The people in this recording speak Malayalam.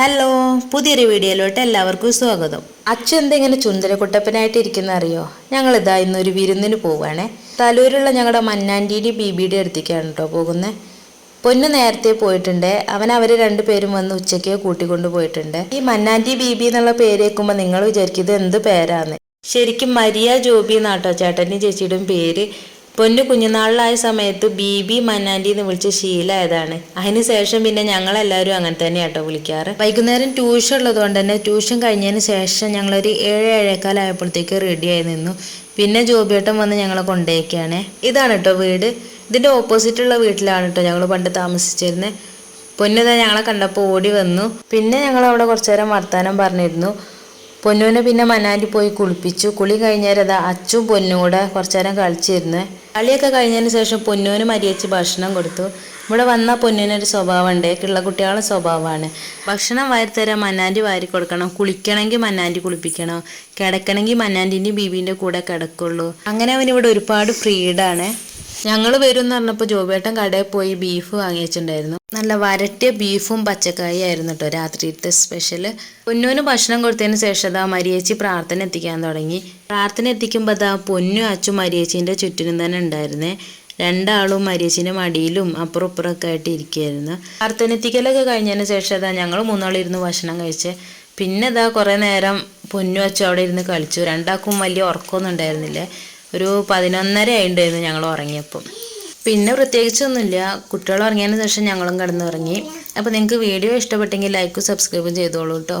ഹലോ പുതിയൊരു വീഡിയോയിലോട്ട് എല്ലാവർക്കും സ്വാഗതം. അച്ഛൻ എന്തെങ്ങനെ ചുന്ദരക്കുട്ടപ്പനായിട്ട് ഇരിക്കുന്ന അറിയോ? ഞങ്ങൾ ഇതാ ഇന്നൊരു വിരുന്നിന് പോവുകയാണേ തലൂരുള്ള ഞങ്ങളുടെ മന്നാന്റീന്റെ ബീബിയുടെ അടുത്തേക്കാണ് കേട്ടോ പോകുന്നത് പൊന്നു നേരത്തെ പോയിട്ടുണ്ട്. അവൻ അവർ രണ്ടുപേരും വന്ന് ഉച്ചയ്ക്ക് കൂട്ടിക്കൊണ്ട് പോയിട്ടുണ്ട്. ഈ മന്നാന്റി ബീബി എന്നുള്ള പേര് നിങ്ങൾ വിചാരിക്കും ഇത് എന്ത് പേരാന്ന്. ശരിക്കും മരിയ ജോബി എന്നാട്ടോ ചേട്ടന്റെ ചേച്ചിയുടെയും പേര്. പൊന്നു കുഞ്ഞുനാളിലായ സമയത്ത് ബി ബി മന്നാൻഡി എന്ന് വിളിച്ച് ശീലമായതാണ് അതിന് ശേഷം പിന്നെ ഞങ്ങളെല്ലാവരും അങ്ങനെ തന്നെ കേട്ടോ വിളിക്കാറ്. വൈകുന്നേരം ട്യൂഷൻ ഉള്ളതുകൊണ്ട് തന്നെ ട്യൂഷൻ കഴിഞ്ഞതിന് ശേഷം ഞങ്ങളൊരു ഏഴ് ഏഴേക്കാലായപ്പോഴത്തേക്ക് റെഡിയായി നിന്നു. പിന്നെ ജോബിയേട്ടൻ വന്ന് ഞങ്ങളെ കൊണ്ടേക്കാണ് ഇതാണ് കേട്ടോ വീട്. ഇതിന്റെ ഓപ്പോസിറ്റുള്ള വീട്ടിലാണ് കേട്ടോ ഞങ്ങൾ പണ്ട് താമസിച്ചിരുന്നത് പൊന്നുതാ ഞങ്ങളെ കണ്ടപ്പോൾ ഓടി വന്നു. പിന്നെ ഞങ്ങൾ അവിടെ കുറച്ചു നേരം വർത്താനം പറഞ്ഞിരുന്നു. പൊന്നുവിനെ പിന്നെ മനാലി പോയി കുളിപ്പിച്ചു. കുളി കഴിഞ്ഞേരം അതാ അച്ചും പൊന്നും കൂടെ കുറച്ചു നേരം കളിച്ചിരുന്നു. കളിയൊക്കെ കഴിഞ്ഞതിന് ശേഷം പൊന്നുവിന് മരിയച്ച് ഭക്ഷണം കൊടുത്തു. ഇവിടെ വന്ന പൊന്നൂനൊരു സ്വഭാവമുണ്ട്. കിള്ള കുട്ടികളുടെ സ്വഭാവമാണ്. ഭക്ഷണം വാരിത്തരാൻ മന്നാന്റെ വാരി കൊടുക്കണം. കുളിക്കണമെങ്കിൽ മന്നാന്റെ കുളിപ്പിക്കണം. കിടക്കണമെങ്കിൽ മന്നാന്റെ ബീബീന്റെ കൂടെ കിടക്കുള്ളൂ. അങ്ങനെ അവൻ ഇവിടെ ഒരുപാട് ഫ്രീഡാണ്. ഞങ്ങൾ വരും എന്ന് പറഞ്ഞപ്പോൾ ജോബേട്ടൻ കടയിൽ പോയി ബീഫ് വാങ്ങി വെച്ചിട്ടുണ്ടായിരുന്നു നല്ല വരട്ടിയ ബീഫും പച്ചക്കായും ആയിരുന്നു കേട്ടോ രാത്രിയിലത്തെ സ്പെഷ്യൽ പൊന്നുവിന് ഭക്ഷണം കൊടുത്തതിന് ശേഷം അതാ മരിയേച്ചി പ്രാർത്ഥന എത്തിക്കാൻ തുടങ്ങി. പ്രാർത്ഥന എത്തിക്കുമ്പോൾ അതാ പൊന്നു അച്ചു മരിയേച്ചീന്റെ ചുറ്റിനും തന്നെ ഉണ്ടായിരുന്നേ. രണ്ടാളും മരിയച്ചിന്റെ മടിയിലും അപ്പുറം ഇപ്പുറമൊക്കെ ആയിട്ട് ഇരിക്കുകയായിരുന്നു പ്രാർത്ഥന എത്തിക്കലൊക്കെ കഴിഞ്ഞതിന് ശേഷം അതാ ഞങ്ങൾ മൂന്നാളിരുന്ന് ഭക്ഷണം കഴിച്ച്. പിന്നെ ഇതാ കുറേ നേരം പൊന്നു അച്ചു അവിടെ ഇരുന്ന് കളിച്ചു. രണ്ടാൾക്കും വലിയ ഉറക്കമൊന്നും ഉണ്ടായിരുന്നില്ലേ. ഒരു പതിനൊന്നര ആയിട്ടുണ്ടായിരുന്നു ഞങ്ങൾ ഉറങ്ങിയപ്പം പിന്നെ പ്രത്യേകിച്ചൊന്നുമില്ല. കുട്ടികൾ ഉറങ്ങിയതിന് ശേഷം ഞങ്ങളും കിടന്നുറങ്ങി. അപ്പോൾ നിങ്ങൾക്ക് വീഡിയോ ഇഷ്ടപ്പെട്ടെങ്കിൽ ലൈക്കും സബ്സ്ക്രൈബും ചെയ്തോളൂ കേട്ടോ